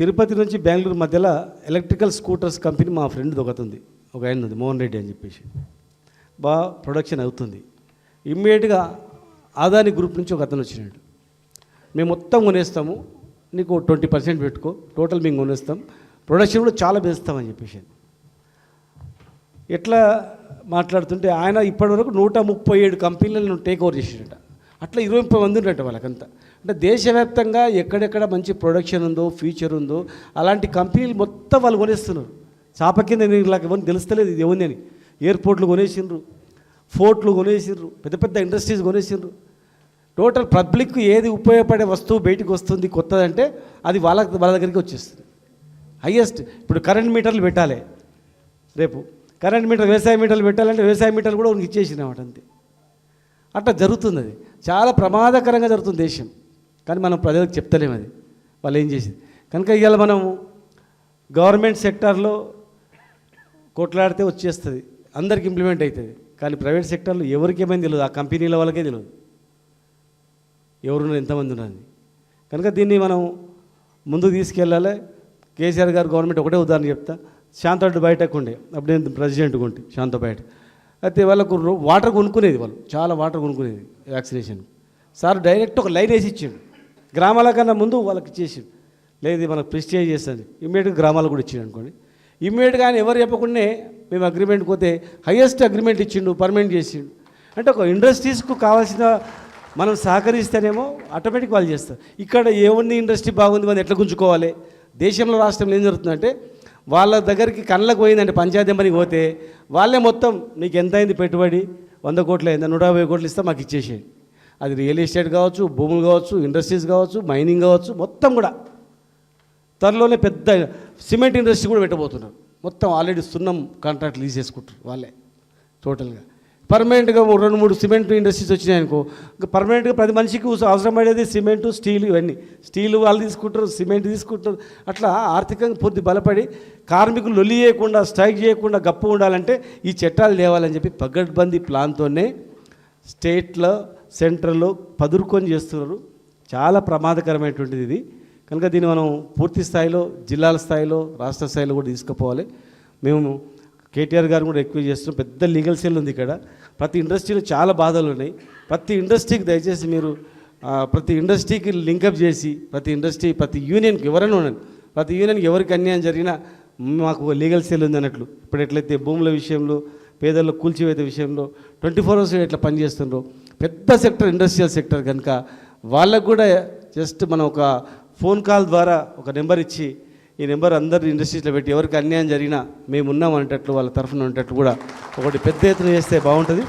తిరుపతి నుంచి బెంగళూరు మధ్యలో electrical scooters company మా ఫ్రెండ్ ఒకతుంది ఒక ఆయన ఉంది మోహన్ రెడ్డి అని చెప్పేసి. బాగా ప్రొడక్షన్ అవుతుంది. ఇమ్మీడియట్గా ఆదాని గ్రూప్ నుంచి ఒక అతను వచ్చినాడు. మేము మొత్తం కొనేస్తాము నీకు ట్వంటీ పర్సెంట్ పెట్టుకో టోటల్ మేము కొనేస్తాం ప్రొడక్షన్ కూడా చాలా పెంచుతామని చెప్పేసి. ఎట్లా మాట్లాడుతుంటే ఆయన ఇప్పటివరకు నూట ముప్పై ఏడు కంపెనీలను టేక్ ఓవర్ చేసినట అట్లా ఇరవై ముప్పై మంది ఉన్నట్టు వాళ్ళకంతా. అంటే దేశవ్యాప్తంగా ఎక్కడెక్కడ మంచి ప్రొడక్షన్ ఉందో ఫ్యూచర్ ఉందో అలాంటి కంపెనీలు మొత్తం వాళ్ళు కొనేస్తున్నారు. చాప కింద నీళ్ళకి ఎవరిని తెలుస్తలేదు ఇది ఎవరిని అని. ఎయిర్పోర్ట్లు కొనేసిండ్రు ఫోర్ట్లు కొనేసిండ్రు పెద్ద పెద్ద ఇండస్ట్రీస్ కొనేసిండ్రు. టోటల్ పబ్లిక్ ఏది ఉపయోగపడే వస్తువు బయటకు వస్తుంది కొత్తదంటే అది వాళ్ళ వాళ్ళ దగ్గరికి వచ్చేస్తుంది. హయ్యెస్ట్ ఇప్పుడు కరెంట్ మీటర్లు పెట్టాలి రేపు. కరెంట్ మీటర్ వ్యవసాయ మీటర్లు పెట్టాలంటే వ్యవసాయ మీటర్లు కూడా ఇచ్చేసినామాట అంతే. అట్లా జరుగుతుంది అది చాలా ప్రమాదకరంగా జరుగుతుంది దేశం. కానీ మనం ప్రజలకు చెప్తలేము అది. వాళ్ళు ఏం చేసింది? కనుక ఇవాళ మనం గవర్నమెంట్ సెక్టార్లో కొట్లాడితే వచ్చేస్తుంది. అందరికి ఇంప్లిమెంట్ అవుతుంది కానీ ప్రైవేట్ సెక్టార్లో ఎవరికేమైంది తెలియదు ఆ కంపెనీల వాళ్ళకే తెలియదు ఎవరున్నారు? ఎంతమంది ఉన్నది కనుక దీన్ని మనం ముందుకు తీసుకెళ్ళాలి. కేసీఆర్ గారు గవర్నమెంట్ ఒకటే ఉదాహరణ చెప్తా. శాంతోటి బయటకు ఉండే. అప్పుడు నేను ప్రెసిడెంట్ ఉంటే శాంత బయట. అయితే వాళ్ళకు వాటర్ కొనుక్కునేది వాళ్ళు. చాలా వాటర్ కొనుక్కునేది వ్యాక్సినేషన్. సార్ డైరెక్ట్ ఒక లైన్ వేసి ఇచ్చిండు. గ్రామాల కన్నా ముందు వాళ్ళకి ఇచ్చేసిండు. లేదు మనకు ప్రిస్టేజ్ చేస్తుంది. ఇమ్మీడియట్గా గ్రామాలకు కూడా ఇచ్చిండు అనుకోండి. ఇమ్మీడియట్గా ఆయన ఎవరు చెప్పకుండానే మేము అగ్రిమెంట్ పోతే హయ్యెస్ట్ అగ్రిమెంట్ ఇచ్చిండు పర్మనెంట్ చేసిండు. అంటే ఒక ఇండస్ట్రీస్కు కావాల్సిన మనం సహకరిస్తేనేమో ఆటోమేటిక్ వాళ్ళు చేస్తారు. ఇక్కడ ఏముంది ఇండస్ట్రీ బాగుంది మనం ఎట్లా గుంజుకోవాలి? దేశంలో రాష్ట్రంలో ఏం జరుగుతుందంటే వాళ్ళ దగ్గరికి కళ్ళకు పోయిందంటే పంచాయతీ పనికి పోతే వాళ్ళే మొత్తం మీకు ఎంత అయింది పెట్టుబడి? వంద కోట్లు అయిందా? నూట యాభై కోట్లు ఇస్తే మాకు ఇచ్చేసేయండి అది రియల్ ఎస్టేట్ కావచ్చు భూములు కావచ్చు ఇండస్ట్రీస్ కావచ్చు మైనింగ్ కావచ్చు మొత్తం కూడా. త్వరలోనే పెద్ద సిమెంట్ ఇండస్ట్రీ కూడా పెట్టబోతున్నారు. మొత్తం ఆల్రెడీ సున్నం కాంట్రాక్ట్ లీజ్ చేసుకుంటారు వాళ్ళే టోటల్గా. పర్మనెంట్గా రెండు మూడు సిమెంట్ ఇండస్ట్రీస్ వచ్చినాయి అనుకో ఇంకా పర్మనెంట్గా ప్రతి మనిషికి అవసరం పడేది సిమెంటు స్టీల్ ఇవన్నీ. స్టీల్ వాళ్ళు తీసుకుంటారు సిమెంట్ తీసుకుంటారు. అట్లా ఆర్థికంగా పూర్తి బలపడి కార్మికులు లొల్లి చేయకుండా స్ట్రైక్ చేయకుండా గప్పు ఉండాలంటే ఈ చట్టాలు తేవాలని చెప్పి పగడ్బందీ ప్లాన్తోనే స్టేట్లో సెంట్రల్లో పదురుకొని చేస్తున్నారు. చాలా ప్రమాదకరమైనటువంటిది ఇది. కనుక దీన్ని మనం పూర్తి స్థాయిలో జిల్లాల స్థాయిలో రాష్ట్ర స్థాయిలో కూడా తీసుకుపోవాలి. మేము కేటీఆర్ గారు కూడా ఎక్కువ చేస్తున్నాం పెద్ద లీగల్ సెల్ ఉంది ఇక్కడ. ప్రతి ఇండస్ట్రీలో చాలా బాధలు ఉన్నాయి. ప్రతి ఇండస్ట్రీకి దయచేసి మీరు ప్రతి ఇండస్ట్రీకి లింకప్ చేసి ప్రతి ఇండస్ట్రీ ప్రతి యూనియన్కి ఎవరైనా ఉండండి. ప్రతి యూనియన్కి ఎవరికి అన్యాయం జరిగినా మాకు లీగల్ సెల్ ఉంది అన్నట్లు. ఇప్పుడు ఎట్లయితే భూముల విషయంలో పేదల్లో కూల్చివేత విషయంలో ట్వంటీ ఫోర్ అవర్స్ ఎట్లా పనిచేస్తుండ్రో పెద్ద సెక్టర్ ఇండస్ట్రియల్ సెక్టర్ కనుక వాళ్ళకు కూడా జస్ట్ మనం ఒక ఫోన్ కాల్ ద్వారా ఒక నెంబర్ ఇచ్చి ఈ నెంబర్ అందరు ఇండస్ట్రీస్లో పెట్టి ఎవరికి అన్యాయం జరిగినా మేము ఉన్నాం అనేటట్లు వాళ్ళ తరఫున ఉండేటట్లు కూడా ఒకటి పెద్ద ఎత్తున చేస్తే బాగుంటుంది.